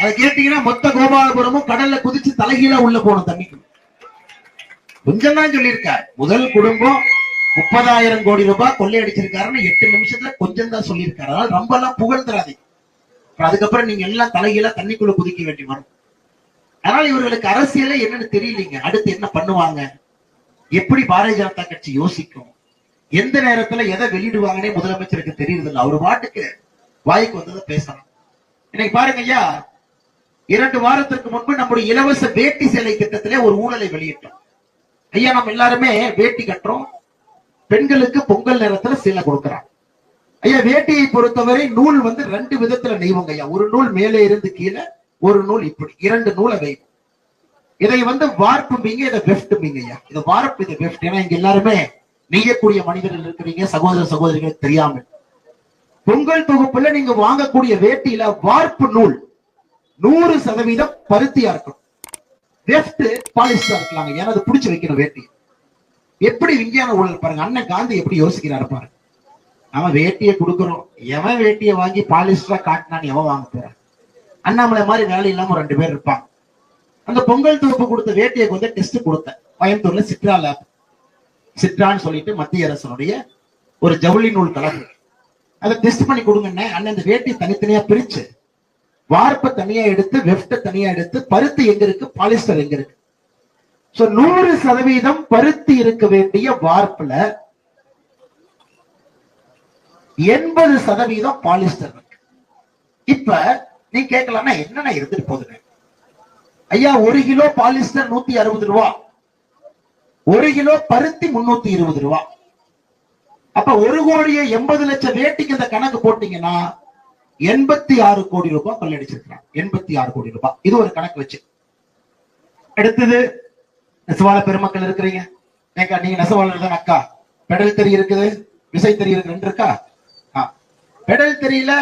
அதை கேட்டீங்கன்னா மொத்த கோபாலபுரமும் கடல்ல குதிச்சு தலைகீழா உள்ள போகணும் தண்ணிக்கு. கொஞ்சம் தான் சொல்லியிருக்காரு. முதல் குடும்பம் முப்பதாயிரம் கோடி ரூபாய் கொள்ளையடிச்சிருக்காருன்னு எட்டு நிமிஷத்துல கொஞ்சம் தான் சொல்லியிருக்காரு. அதனால ரொம்ப எல்லாம் புகழ்ந்துடாதீங்க அதுக்கப்புறம் நீங்க எல்லாம் தலைகீழா தண்ணிக்குள்ள குதிக்க வேண்டி வரும். அதனால இவர்களுக்கு அரசியல என்னன்னு தெரியலீங்க. அடுத்து என்ன பண்ணுவாங்க? எப்படி பாரதிய ஜனதா கட்சி யோசிக்கும்? எந்த நேரத்துல எதை வெளியிடுவாங்கன்னே முதலமைச்சருக்கு தெரியுது அவரு பாட்டுக்கு வாய்க்கு வந்ததை பேசணும் இன்னைக்கு பாருங்க ஐயா இரண்டு வாரத்திற்கு முன்பு நம்முடைய இலவச வேட்டி சேலை திட்டத்திலே ஒரு ஊழலை வெளியிட்டோம். ஐயா நம்ம எல்லாருமே வேட்டி கட்டுறோம். பெண்களுக்கு பொங்கல் நேரத்துல சீலை கொடுக்கறாங்க ஐயா வேட்டியை பொறுத்தவரை நூல் வந்து ரெண்டு விதத்துல நெய்வோங்க ஐயா. ஒரு நூல் மேலே இருந்து கீழே ஒரு நூல் இப்படி இரண்டு நூலை வைப்போம் இதை வந்து வார்ப்பும்பீங்க இதை வெஃப்ட்பீங்க ஐயா. இதை வார்ப்பு இதை வெஃப்ட். ஏன்னா இங்க எல்லாருமே நெய்யக்கூடிய மனிதர்கள் இருக்கிறீங்க சகோதர சகோதரிகள் தெரியாமல். பொங்கல் தொகுப்புல நீங்க வாங்கக்கூடிய வேட்டியில வார்ப்பு நூல். நூறு சதவீதம் பருத்தியா இருக்கணும். லெப்ட் பாலிஸ்டா இருக்கலாங்க. ஏன்னா அது பிடிச்சு வைக்கணும் வேட்டி. எப்படி விஞ்ஞான ஊழல் பாருங்க. அண்ணன் காந்தி எப்படி யோசிக்கிறாரு பாருங்க. நம்ம வேட்டியை கொடுக்குறோம். எவன் வேட்டியை வாங்கி பாலிஸ்டரா காட்டினான்னு எவன் வாங்க போறான்? அண்ணாமலை மாதிரி வேலை இல்லாம ரெண்டு பேர் இருப்பாங்க. அந்த பொங்கல் தொகுப்பு கொடுத்த வேட்டியை வந்து டெஸ்ட் கொடுத்தேன். கோயம்புத்தூர்ல சிட்ரா லேப் சிட்ரான்னு சொல்லிட்டு மத்திய அரசனுடைய ஒரு ஜவுளி நூல் கலந்து அதை டெஸ்ட் பண்ணி கொடுங்கண்ணே. அண்ணன் இந்த வேட்டி தனித்தனியா பிரிச்சு வார்ப்பை தனியா எடுத்து வெஃப்ட தனியா எடுத்து பருத்தி எங்க இருக்கு? பாலிஸ்டர் எங்க இருக்கு? சோ நூறு சதவீதம் பருத்தி இருக்க வேண்டிய வார்ப்புல எண்பது சதவீதம் பாலிஸ்டர் இருக்கு. இப்ப நீ கேட்கலாம்னா என்னென்ன இருந்துட்டு போகுதுங்க ஐயா ஒரு கிலோ பாலிஸ்டர் நூத்தி அறுபது ரூபா. ஒரு கிலோ பருத்தி முன்னூத்தி இருபது ரூபா. அப்ப ஒரு கோடியே எண்பது லட்சம் வேட்டிக்கு இந்த கணக்கு போட்டீங்கன்னா எண்பத்தி ஆறு கோடி ரூபாய் கொள்ளடிச்சிருக்கிறான் எண்பத்தி ஆறு கோடி ரூபாய். இது ஒரு கணக்கு வச்சு. அடுத்தது நெசவாள பெருமக்கள் இருக்கிறீங்க. ஏக்கா நீங்க நெசவாளர் தான் அக்கா? பெடல் தெரி இருக்குது விசை தெரி இருக்கு ரெண்டு இருக்கா? பெடல் தெரியல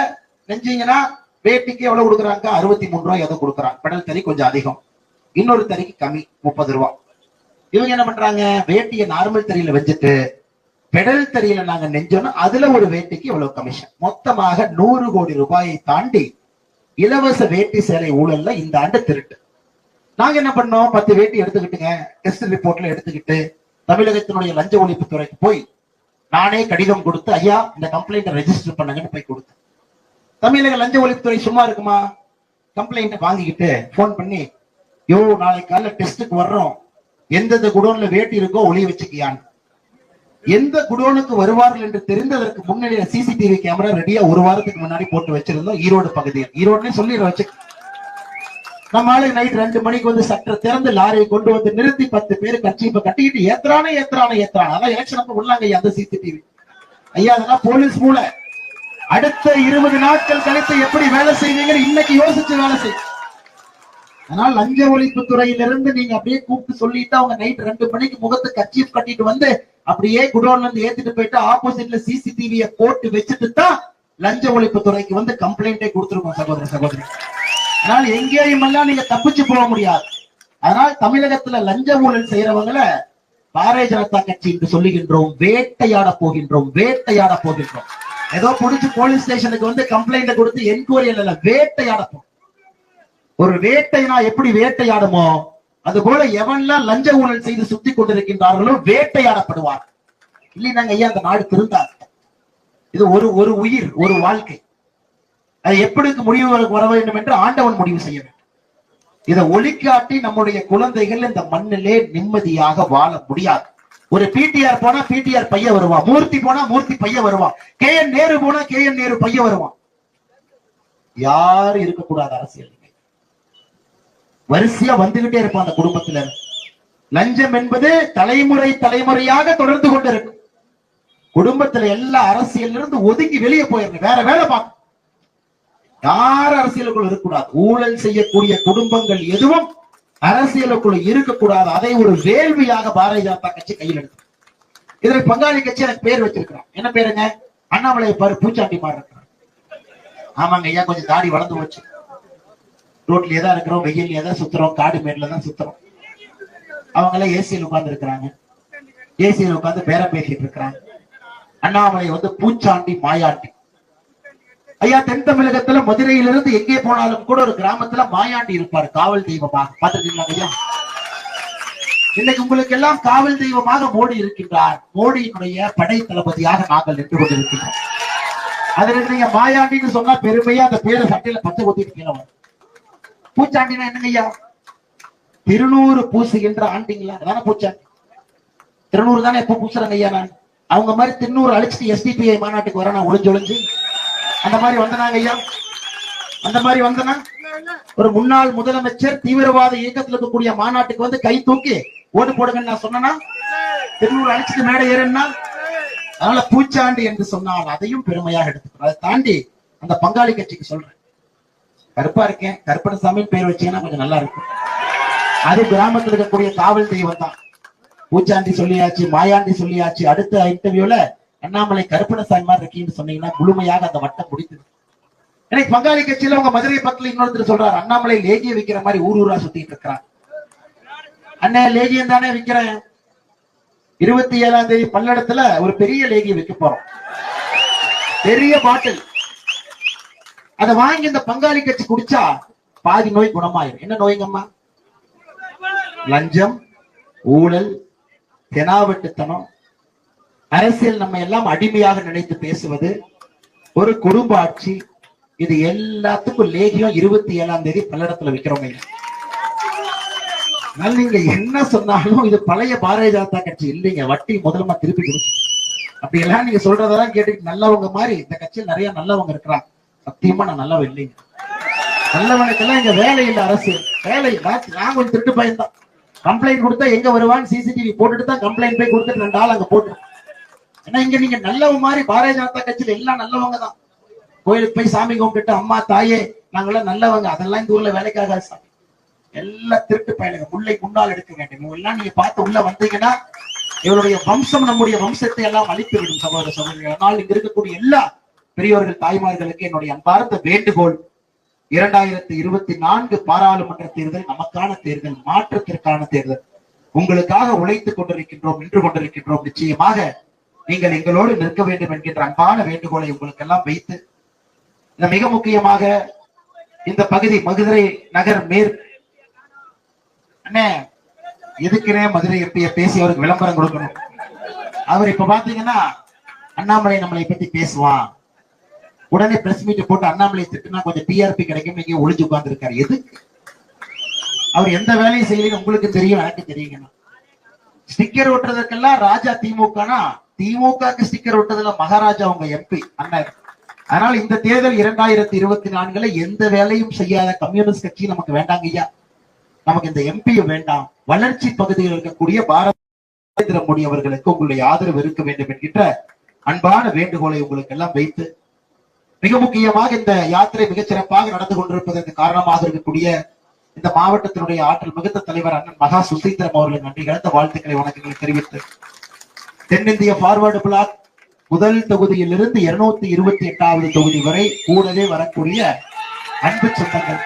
நெஞ்சீங்கன்னா வேட்டிக்கு எவ்வளவு கொடுக்குறாங்க? அறுபத்தி மூணு ரூபாய் ஏதோ கொடுக்குறாங்க. பெடல் தறி கொஞ்சம் அதிகம். இன்னொரு தறிக்கு கம்மி முப்பது ரூபாய். இவங்க என்ன பண்றாங்க? வேட்டியை நார்மல் தறியில வச்சுட்டு பெடல் தறியில நாங்க நெஞ்சோம் அதுல ஒரு வேட்டிக்கு இவ்வளவு கமிஷன் மொத்தமாக நூறு கோடி ரூபாயை தாண்டி இலவச வேட்டி சேலை ஊழல்ல இந்த ஆண்டு திருட்டு. நாங்க என்ன பண்ணோம்? பத்து வேட்டி எடுத்துக்கிட்டுங்க. டெஸ்ட் ரிப்போர்ட்ல எடுத்துக்கிட்டு தமிழகத்தினுடைய லஞ்ச ஒழிப்பு துறைக்கு போய் நானே கடிதம் கொடுத்து ஐயா இந்த கம்ப்ளைண்ட் ரெஜிஸ்டர் பண்ணுங்கன்னு போய் கொடுத்தேன். தமிழக லஞ்ச ஒழிப்புத்துறை சும்மா இருக்குமா? கம்ப்ளைண்ட் வாங்கிக்கிட்டு ஃபோன் பண்ணி யோ நாளைக்கு காலைல டெஸ்ட்டுக்கு வர்றோம். எந்தெந்த குடோன்ல வேட்டி இருக்கோ ஒளி வச்சுக்கியான்னு. எந்த குடோனுக்கு வருவார்கள் என்று தெரிந்ததற்கு முன்னிலையில சிசிடிவி கேமரா ரெடியா ஒரு வாரத்துக்கு முன்னாடி போட்டு வச்சிருந்தோம். ஈரோடு பகுதியில். ஈரோடுனே சொல்லிடுற வச்சு. நம்ம ஆளு நைட் ரெண்டு மணிக்கு வந்து சற்று திறந்து லாரியை கொண்டு வந்து நிறுத்தி பத்து பேர் கட்சி இப்ப கட்டிக்கிட்டு ஏத்துறானே ஏத்துறானே ஏத்துறான். அதான் எலெக்ஷன் அப்ப உள்ளாங்க ஐயா அந்த சிசிடிவி ஐயா அதெல்லாம் போலீஸ் மூல அடுத்த இருபது நாட்கள் கழித்து எப்படி வேலை செய்வீங்கன்னு இன்னைக்கு யோசிச்சு வேலை செய்யும் அதனால் லஞ்ச ஒழிப்பு துறையிலிருந்து நீங்க அப்படியே கூப்பிட்டு சொல்லிட்டு அவங்க நைட் ரெண்டு மணிக்கு முகத்து கட்சி கட்டிட்டு வந்து அப்படியே குடோன்ல இருந்து ஏத்திட்டு போயிட்டு ஆப்போசிட்ல சிசிடிவிய போட்டு வச்சுட்டு தான் லஞ்ச ஒழிப்பு துறைக்கு வந்து கம்ப்ளைண்டே கொடுத்துருக்கோம் சகோதர சகோதரி. அதனால எங்கேயும் எல்லாம் நீங்க தப்பிச்சு போக முடியாது. அதனால தமிழகத்துல லஞ்ச ஊழல் செய்யறவங்கள பாரதிய ஜனதா கட்சி என்று சொல்லுகின்றோம் வேட்டையாட போகின்றோம் வேட்டையாட போகின்றோம். ஏதோ புடிச்சு போலீஸ் ஸ்டேஷனுக்கு வந்து கம்ப்ளைண்ட் கொடுத்து என்கொயரி இல்ல வேட்டையாட போறோம். ஒரு வேட்டைனா எப்படி வேட்டையாடுமோ அது போல எவன்லாம் லஞ்ச ஊழல் செய்து சுத்தி கொண்டிருக்கின்றார்களோ வேட்டையாடப்படுவார் இல்லைனாங்க ஐயா அந்த நாடு திருந்தார் இது ஒரு ஒரு உயிர் ஒரு வாழ்க்கை. அது எப்படி முடிவு வர- வர வேண்டும் என்று ஆண்டவன் முடிவு செய்ய வேண்டும். இதை ஒளிக்காட்டி நம்முடைய குழந்தைகள் இந்த மண்ணிலே நிம்மதியாக வாழ முடியாது. ஒரு பிடிஆர் போனா பிடிஆர் பையன் வருவான் மூர்த்தி போனா மூர்த்தி பையன் வருவான் கே என் நேரு போனா கே என் நேரு பையன் வருவான் யாரும் இருக்கக்கூடாது அரசியல் வரிசையா வந்துகிட்டே இருப்பான் அந்த குடும்பத்துல. லஞ்சம் என்பது தலைமுறை தலைமுறையாக தொடர்ந்து கொண்டிருக்கும். குடும்பத்துல எல்லா அரசியல் இருந்து ஒதுங்கி வெளியே போயிருக்கு வேற வேலை பார்க்கணும். யார் அரசியலுக்குள்ள இருக்கக்கூடாது? ஊழல் செய்யக்கூடிய குடும்பங்கள் எதுவும் அரசியலுக்குள்ள இருக்கக்கூடாது. அதை ஒரு வேள்வியாக பாரதிய ஜனதா கட்சி கையில் எடுத்து இதுல பங்காளி கட்சி எனக்கு பேர் வச்சிருக்கிறான். என்ன பேருங்க? அண்ணாமலை பாரு பூச்சாண்டி மாறு ஆமாங்க ஐயா கொஞ்சம் தாடி வளர்ந்து வச்சு ரோட்லயே தான் இருக்கிறோம் வெயிலே தான் சுத்துறோம் காடு மேட்ல தான் சுத்துறோம். அவங்க எல்லாம் ஏசியில் உட்கார்ந்து இருக்கிறாங்க ஏசியில் உட்கார்ந்து பேரம் பேசிட்டு இருக்கிறாங்க. அண்ணாமலை வந்து பூச்சாண்டி மாயாண்டி. ஐயா தென் தமிழகத்துல மதுரையிலிருந்து எங்கே போனாலும் கூட ஒரு கிராமத்துல மாயாண்டி இருப்பார் காவல் தெய்வமாக. பாத்துருக்கீங்களா ஐயா? இன்னைக்கு உங்களுக்கு எல்லாம் காவல் தெய்வமாக மோடி இருக்கின்றார். மோடியினுடைய படை தளபதியாக நாங்கள் நின்று கொண்டிருக்கின்றோம். அதுல நீங்க மாயாண்டின்னு சொன்னா பெருமையா அந்த பேரை சட்டையில பச்சை கொத்திட்டு கீழே வரும். பூச்சாண்டினா என்னங்க ஐயா? திருநூறு பூசுகின்ற ஆண்டிங்களா? அதான பூச்சாண்டி? திருநூறு தானே எப்ப பூசுறாங்க ஐயா நான். அவங்க மாதிரி திருநூறு அழிச்சிட்டு எஸ்டிபிஐ மாநாட்டுக்கு வரேன் ஒளிஞ்சு ஒளிஞ்சு. அந்த மாதிரி வந்தனாங்க ஐயா? அந்த மாதிரி வந்தனா? ஒரு முன்னாள் முதலமைச்சர் தீவிரவாத இயக்கத்தில் இருக்கக்கூடிய மாநாட்டுக்கு வந்து கை தூக்கி ஓட்டு போடுங்கன்னு நான் சொன்னா திருநூறு அழிச்சிட்டு மேடை ஏறுன்னா? அதனால பூச்சாண்டி என்று சொன்னால் அதையும் பெருமையாக எடுத்துக்கிறோம் அதை தாண்டி அந்த பங்காளி கட்சிக்கு சொல்றேன். கருப்பா இருக்கேன். கருப்பணசாமின்னு பேர் வச்சீங்கன்னா கொஞ்சம் நல்லா இருக்கும். அது கிராமத்தில் இருக்கக்கூடிய காவல் தெய்வம் தான். பூச்சாண்டி சொல்லியாச்சு மாயாண்டி சொல்லியாச்சு. அடுத்த இன்டர்வியூல அண்ணாமலை கருப்பணசாமி மாதிரி இருக்கீங்கன்னு சொன்னீங்கன்னா முழுமையாக அந்த வட்டம் முடித்தது எனக்கு பங்காளி கட்சியில உங்க மதுரை பக்கத்துல இன்னொருத்தர் சொல்றாரு அண்ணாமலை லேகிய விற்கிற மாதிரி ஊர் ஊரா சுத்திட்டு இருக்கிறான். அண்ணே லேகியம் தானே விக்கிறேன். இருபத்தி ஏழாம் தேதி பல்லடத்துல ஒரு பெரிய லேகியம் விற்க போறோம். பெரிய பாட்டில். அதை வாங்கி இந்த பங்காளி கட்சி குடிச்சா பாதி நோய் குணமாயிரும். என்ன நோய்ங்கம்மா லஞ்சம் ஊழல் தெனாவட்டுத்தனம். அரசியல் நம்ம எல்லாம் அடிமையாக நினைத்து பேசுவது. ஒரு குடும்ப ஆட்சி. இது எல்லாத்துக்கும் லேகியம் இருபத்தி ஏழாம் தேதி பல்லடத்துல விக்கிறோங்க நீங்க என்ன சொன்னாலும் இது பழைய பாரதிய ஜனதா கட்சி இல்லைங்க. வட்டி முதலமா திருப்பி கொடுக்கும் அப்படி எல்லாம் நீங்க சொல்றதெல்லாம் கேட்டு நல்லவங்க மாதிரி இந்த கட்சியில் நிறைய நல்லவங்க இருக்கிறாங்க. சத்தியமா நான் நல்லவன் இல்லைங்க. நல்லவனுக்கெல்லாம் இங்க வேலை இல்லை அரசு. வேலை நான் கொஞ்சம் திருட்டு பயன்தான் கம்ப்ளைண்ட் கொடுத்தா எங்க வருவான்னு சிசிடிவி போட்டுட்டு தான் கம்ப்ளைண்ட் போய் கொடுத்துட்டு ரெண்டு ஆள் அங்க போட்டு ஏன்னா இங்க நீங்க நல்லவங்க மாதிரி பாரதிய ஜனதா கட்சியில எல்லாம் நல்லவங்க தான். கோயிலுக்கு போய் சாமி கும்பிட்டுட்டு அம்மா தாயே நாங்கெல்லாம் நல்லவங்க. அதெல்லாம் இந்த ஊர்ல வேலைக்காக சாமி. எல்லாம் திருட்டு பயலுங்க. முல்லை முன்னால் எடுக்க வேண்டும். இவங்கெல்லாம் நீங்க பார்த்து உள்ள வந்தீங்கன்னா இவருடைய வம்சம் நம்முடைய வம்சத்தை எல்லாம் அழித்து விடும் சகோதர சகோதரிகள். அதனால் இங்க இருக்கக்கூடிய எல்லா பெரியவர்கள் தாய்மார்களுக்கு என்னுடைய அன்பார்ந்த வேண்டுகோள். இரண்டாயிரத்தி இருபத்தி நான்கு பாராளுமன்ற தேர்தல் நமக்கான தேர்தல் மாற்றத்திற்கான தேர்தல். உங்களுக்காக உழைத்துக் கொண்டிருக்கின்றோம் நின்று கொண்டிருக்கின்றோம். நிச்சயமாக நீங்கள் எங்களோடு நிற்க வேண்டும் என்கின்ற அன்பான வேண்டுகோளை உங்களுக்கு எல்லாம் வைத்து இந்த மிக முக்கியமாக இந்த பகுதி மதுரை நகர் மேற் அண்ணே எதுக்குனே மதுரை எம்பிய பேசி அவருக்கு விளம்பரம் கொடுக்கணும். அவர் இப்ப பாத்தீங்கன்னா அண்ணாமலை நம்மளை பத்தி பேசுவான். உடனே பிரஸ் மீட் போட்டு அண்ணாமலை திட்டுனா கொஞ்சம் டிஆர்பி கிடைக்கும் நீங்க ஒளிஞ்சு உட்கார்ந்து இருக்காரு எது அவர் எந்த வேலையும் செய்யலன்னு உங்களுக்கு தெரியும் எனக்கு தெரியுங்கண்ணா ஸ்டிக்கர் ஒட்டுறதுக்கெல்லாம் ராஜா திமுகனா? திமுகக்கு ஸ்டிக்கர் ஒட்டுறதுல மகாராஜா உங்க எம்பி அண்ணன். அதனால இந்த தேர்தல் இரண்டாயிரத்தி இருபத்தி நான்குல எந்த வேலையும் செய்யாத கம்யூனிஸ்ட் கட்சி நமக்கு வேண்டாங்க ஐயா. நமக்கு இந்த எம்பியும் வேண்டாம். வளர்ச்சி பகுதியில் இருக்கக்கூடிய பாரத நரேந்திர மோடி அவர்களுக்கு உங்களுடைய ஆதரவு இருக்க வேண்டும் என்கின்ற அன்பான வேண்டுகோளை உங்களுக்கு எல்லாம் வைத்து மிக முக்கியமாக இந்த யாத்திரை மிகச் சிறப்பாக நடந்து கொண்டிருப்பதற்கு காரணமாக இருக்கக்கூடிய இந்த மாவட்டத்தினுடைய ஆற்றல் மிகுந்த தலைவர் அண்ணன் மகா சுசீந்திரம் அவர்களின் நன்றி கலந்த வாழ்த்துக்களை வணக்கங்களை தெரிவித்து தென்னிந்திய ஃபார்வர்டு பிளாக் முதல் தொகுதியிலிருந்து இருநூத்தி இருபத்தி எட்டாவது தொகுதி வரை கூடவே வரக்கூடிய அன்பு சொந்தங்கள்.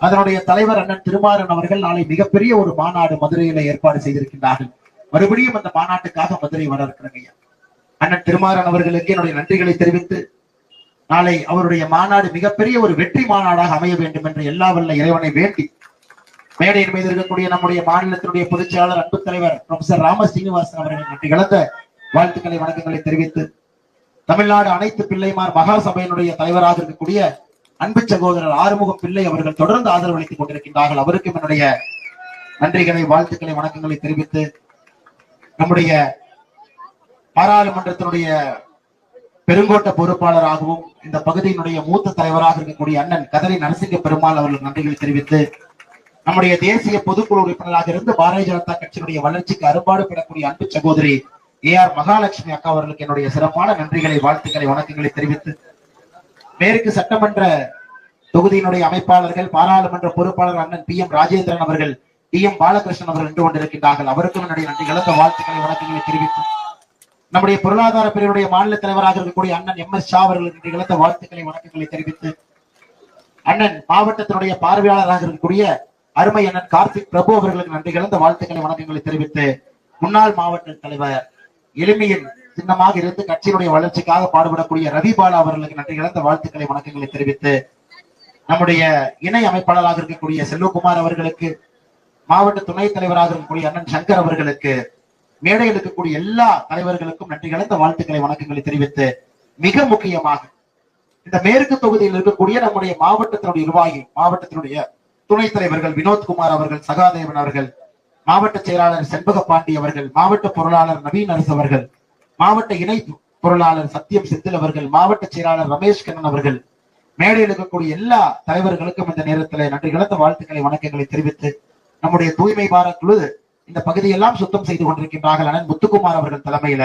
அதனுடைய தலைவர் அண்ணன் திருமாறன் அவர்கள் நாளை மிகப்பெரிய ஒரு மாநாடு மதுரையில ஏற்பாடு செய்திருக்கின்றார்கள். மறுபடியும் அந்த மாநாட்டுக்காக மதுரை வர இருக்கிறாங்க அண்ணன் திருமாறன் அவர்களுக்கு என்னுடைய நன்றிகளை தெரிவித்து நாளை அவருடைய மாநாடு மிகப்பெரிய ஒரு வெற்றி மாநாடாக அமைய வேண்டும் என்று எல்லா வல்ல இறைவனை வேண்டி மேடையின் மீது இருக்கக்கூடிய நம்முடைய மாநிலத்தினுடைய பொதுச் செயலாளர் அன்பு தலைவர் ப்ரொஃபசர் ராம சீனிவாசன் அவர்கள் நன்றி கலந்த வாழ்த்துக்களை வணக்கங்களை தெரிவித்து தமிழ்நாடு அனைத்து பிள்ளைமார் மகா சபையினுடைய தலைவராக இருக்கக்கூடிய அன்பு சகோதரர் ஆறுமுகம் பிள்ளை அவர்கள் தொடர்ந்து ஆதரவு அளித்துக் கொண்டிருக்கின்றார்கள். அவருக்கும் என்னுடைய நன்றிகளை வாழ்த்துக்களை வணக்கங்களை தெரிவித்து நம்முடைய பாராளுமன்றத்தினுடைய பெருங்கோட்ட பொறுப்பாளராகவும் இந்த பகுதியினுடைய மூத்த தலைவராக இருக்கக்கூடிய அண்ணன் கதறி நரசிங்க பெருமாள் அவர்கள் நன்றிகளை தெரிவித்து நம்முடைய தேசிய பொதுக்குழு உறுப்பினராக இருந்து பாரதிய ஜனதா கட்சியினுடைய வளர்ச்சிக்கு அறுபாடுபடக்கூடிய அன்பு சகோதரி ஏ ஆர் மகாலட்சுமி அக்கா அவர்களுக்கு என்னுடைய சிறப்பான நன்றிகளை வாழ்த்துக்களை வணக்கங்களை தெரிவித்து மேற்கு சட்டமன்ற தொகுதியினுடைய அமைப்பாளர்கள் பாராளுமன்ற பொறுப்பாளர் அண்ணன் பி எம் ராஜேந்திரன் அவர்கள் டி எம் பாலகிருஷ்ணன் அவர்கள் நின்று கொண்டிருக்கின்றார்கள். அவருக்கும் என்னுடைய நன்றி கலந்த வாழ்த்துக்களை வணக்கங்களை தெரிவித்து நம்முடைய பொருளாதார பிரிவுடைய மாநில தலைவராக இருக்கக்கூடிய அண்ணன் எம் எஸ் ஷா அவர்களுக்கு நன்றி வாழ்த்துக்களை வணக்கங்களை தெரிவித்து அண்ணன் மாவட்டத்தினுடைய பார்வையாளராக இருக்கக்கூடிய அருமை அண்ணன் கார்த்திக் பிரபு அவர்களுக்கு நன்றி கலந்த வாழ்த்துக்களை வணக்கங்களை தெரிவித்து முன்னாள் மாவட்ட தலைவர் எளிமையின் சின்னமாக இருந்து கட்சியினுடைய வளர்ச்சிக்காக பாடுபடக்கூடிய ரவிபாலா அவர்களுக்கு நன்றி கலந்த வாழ்த்துக்களை வணக்கங்களை தெரிவித்து நம்முடைய இணை அமைப்பாளராக இருக்கக்கூடிய செல்வகுமார் அவர்களுக்கு மாவட்ட துணைத் தலைவராக இருக்கக்கூடிய அண்ணன் சங்கர் அவர்களுக்கு மேடையில் இருக்கக்கூடிய எல்லா தலைவர்களுக்கும் நன்றி கலந்த வாழ்த்துக்களை வணக்கங்களை தெரிவித்து மிக முக்கியமாக இந்த மேற்கு தொகுதியில் இருக்கக்கூடிய நம்முடைய மாவட்டத்தினுடைய நிர்வாகி மாவட்டத்தினுடைய துணைத் தலைவர்கள் வினோத்குமார் அவர்கள் சகாதேவன் அவர்கள் மாவட்ட செயலாளர் செண்பக பாண்டி அவர்கள் மாவட்ட பொருளாளர் நவீன் அரசு அவர்கள் மாவட்ட இணை பொருளாளர் சத்யம் செந்தில் அவர்கள் மாவட்ட செயலாளர் ரமேஷ் கண்ணன் அவர்கள் மேடையில் இருக்கக்கூடிய எல்லா தலைவர்களுக்கும் இந்த நேரத்தில் நன்றி கலந்த வாழ்த்துக்களை வணக்கங்களை தெரிவித்து நம்முடைய தூய்மை பாரத் குழு இந்த பகுதியெல்லாம் சுத்தம் செய்து கொண்டிருக்கின்றார்கள். அண்ணன் முத்துக்குமார் அவர்கள் தலைமையில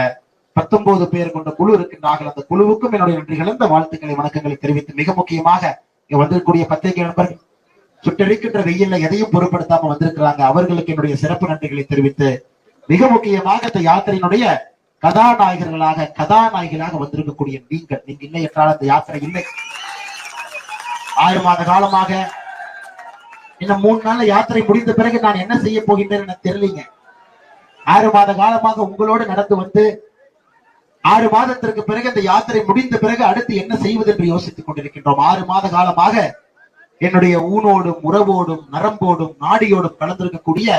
பத்தொன்பது பேர் கொண்ட குழு இருக்கின்றார்கள். அந்த குழுவுக்கும் என்னுடைய நன்றி கலந்த வாழ்த்துக்களை வணக்கங்களை தெரிவித்து மிக முக்கியமாக இங்க வந்திருக்கக்கூடிய பத்திரிகை நண்பர்கள் சுட்டரிக்கின்ற வெயில்ல எதையும் பொருட்படுத்தாம வந்திருக்கிறாங்க. அவர்களுக்கு என்னுடைய சிறப்பு நன்றிகளை தெரிவித்து மிக முக்கியமாக இந்த யாத்திரையினுடைய கதாநாயகர்களாக கதாநாயகிகளாக வந்திருக்கக்கூடிய நீங்கள். நீங்க இல்லை என்றால் அந்த யாத்திரை இல்லை. ஆறு மாத காலமாக இன்னும் மூணு நாள்ல யாத்திரை முடிந்த பிறகு நான் என்ன செய்ய போகின்றேன் எனக்கு தெரியலீங்க. ஆறு மாத காலமாக உங்களோடு நடந்து வந்து ஆறு மாதத்திற்கு பிறகு இந்த யாத்திரை முடிந்த பிறகு அடுத்து என்ன செய்வது என்று யோசித்துக் கொண்டிருக்கின்றோம். ஆறு மாத காலமாக என்னுடைய ஊனோடும் உறவோடும் நரம்போடும் நாடியோடும் கலந்திருக்கக்கூடிய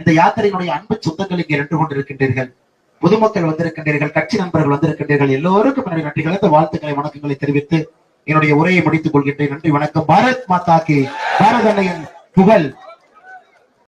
இந்த யாத்திரையினுடைய அன்பு சொந்தங்கள் இங்கே நின்று கொண்டிருக்கின்றீர்கள். பொதுமக்கள் வந்திருக்கின்றீர்கள் கட்சி நண்பர்கள் வந்திருக்கின்றீர்கள். எல்லோருக்கும் என்னுடைய நன்றிகளை கலந்த வாழ்த்துக்களை வணக்கங்களை தெரிவித்து என்னுடைய உரையை முடித்துக் கொள்கின்றேன். நன்றி வணக்கம். பாரத் மாதா கே பாரத அன்னையின் புகழ்.